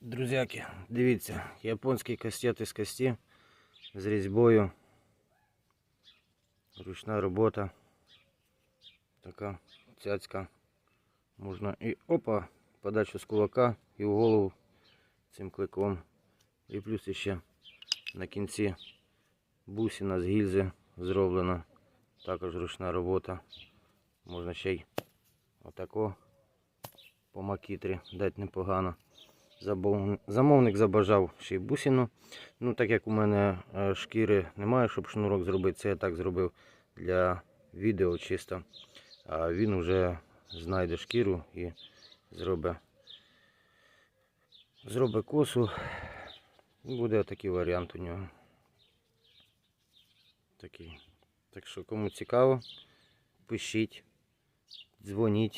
Друзяки, дивіться, японський кастет із кості з різьбою. Ручна робота. Така цяцька. Можна і опа, подачу з кулака і в голову цим кликом. І плюс ще на кінці бусина з гільзи зроблена. Також ручна робота. Можна ще й отако по макітрі дати непогано. Замовник забажав ще й бусину. Ну, так як у мене е, шкіри немає, щоб шнурок зробити, це я так зробив для відео чисто. А він вже знайде шкіру і зробить, зробить косу. Буде такий варіант у нього. Такий. Так що, кому цікаво, пишіть, дзвоніть.